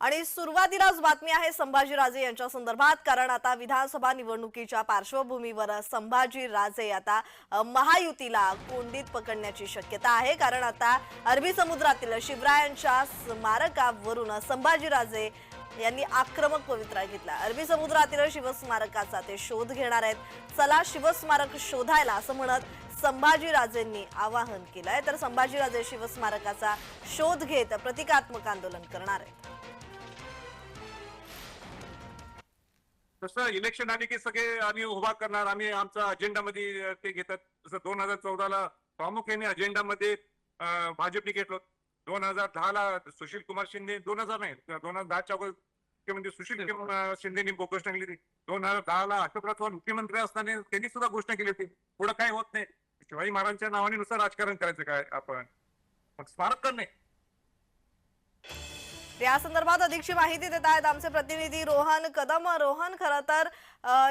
आणि सुरुवातीलाच बातमी आहे संभाजीराजे यांच्या संदर्भात कारण आता विधानसभा निवडणुकीच्या पार्श्वभूमीवर संभाजीराजे आता महायुतीला कोंडीत पकडण्याची शक्यता आहे. कारण आता अरबी समुद्रातील शिवरायांच्या स्मारकावरून संभाजीराजे यांनी आक्रमक पवित्रा घेतला. अरबी समुद्रातील शिवस्मारकाचा ते शोध घेणार आहेत. चला शिवस्मारक शोधायला असं म्हणत संभाजीराजेंनी आवाहन केलंय. तर संभाजीराजे शिवस्मारकाचा शोध घेत प्रतिकात्मक आंदोलन करणार आहेत. तसं इलेक्शन आले की सगळे आम्ही उभा करणार आम्ही आमचा अजेंडामध्ये ते घेतात. जसं दोन हजार चौदाला प्रामुख्याने अजेंडामध्ये भाजपने घेतलं दोन हजार दहाला सुशील कुमार शिंदे दोन हजार नाही दोन हजार दहाच्या अगोदर मुख्यमंत्री सुशील शिंदेनी घोषणा केली होती. दोन हजार दहाला अशोकराव चव्हाण मुख्यमंत्री असताना त्यांनी सुद्धा घोषणा केली होती. पुढे काय होत नाही. शिवाजी महाराजांच्या नावाने नुसार राजकारण करायचं काय आपण? मग स्मारक करणे या संदर्भात अधिकची माहिती देत आहेत आमचे प्रतिनिधी रोहन कदम. रोहन खरं तर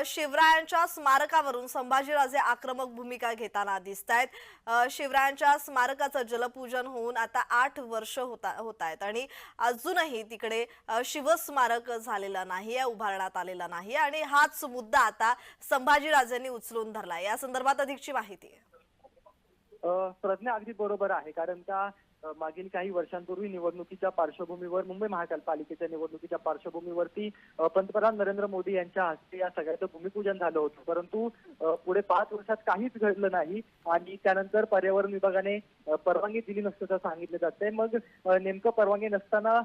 शिवरायांच्या स्मारकावरून संभाजीराजे आक्रमक भूमिका घेताना दिसत आहेत शिवरायांच्या स्मारकाचं जलपूजन होऊन आता आठ वर्ष होता होत आहेत आणि अजूनही तिकडे शिवस्मारक झालेलं नाहीये उभारण्यात आलेलं नाही आणि हाच मुद्दा आता संभाजीराजेंनी उचलून धरला या संदर्भात अधिकची माहिती. आहे प्रज्ञा अगदी बरोबर आहे. कारण त्या मागील काही वर्षांपूर्वी निवडणुकीच्या पार्श्वभूमीवर मुंबई महानगरपालिकेच्या निवडणुकीच्या पार्श्वभूमीवरती पंतप्रधान नरेंद्र मोदी यांच्या हस्ते या सगळ्याचं भूमिपूजन झालं होतं. परंतु पुढे पाच वर्षात काहीच घडलं नाही आणि त्यानंतर पर्यावरण विभागाने परवानगी दिली नसल्याचं सांगितलं जातंय. मग नेमकं परवानगी नसताना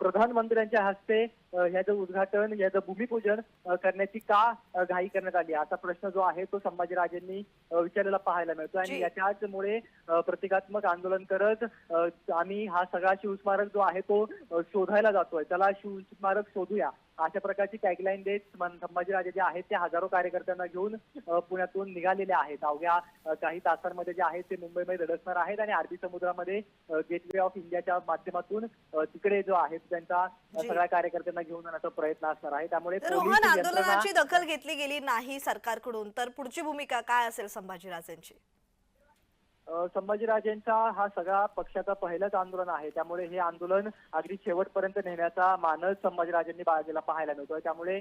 प्रधानमंत्र्यांच्या हस्ते ह्याचं उद्घाटन याचं भूमिपूजन करण्याची का घाई करण्यात आली? असा प्रश्न जो आहे तो संभाजीराजेंनी विचारलेला पाहायला मिळतो आणि. याच्याचमुळे प्रतिकात्मक आंदोलन करत आम्ही हा सगळा शिवस्मारक जो आहे तो शोधायला जातोय. त्याला शिवस्मारक शोधूया. अशा प्रकारची टॅगलाईन देत संभाजीराजे जे आहेत ते हजारो कार्यकर्त्यांना घेऊन पुण्यातून निघालेले आहेत. अवघ्या काही तासांमध्ये जे आहेत ते मुंबईमध्ये धडकणार आहेत आणि अरबी समुद्रामध्ये गेटवे ऑफ इंडियाच्या माध्यमातून तिकडे जो आहे त्यांचा. सगळ्या कार्यकर्त्यांना घेऊन जाण्याचा प्रयत्न असणार आहे. त्यामुळे आंदोलनाची दखल घेतली गेली नाही सरकारकडून. तर पुढची भूमिका काय असेल संभाजीराजेंची? संभाजीराजेंचा हा सगळा पक्षाचा पहिलंच आंदोलन आहे. त्यामुळे हे आंदोलन अगदी शेवटपर्यंत नेण्याचा मानस संभाजीराजेंनी बाळगलेला पाहायला मिळतोय. त्यामुळे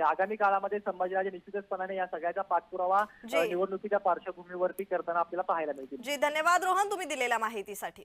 आगामी काळामध्ये संभाजीराजे निश्चितचपणाने या सगळ्याचा पाठपुरावा. निवडणुकीच्या पार्श्वभूमीवरती करताना आपल्याला पाहायला मिळतील. जी धन्यवाद रोहन तुम्ही दिलेल्या माहितीसाठी.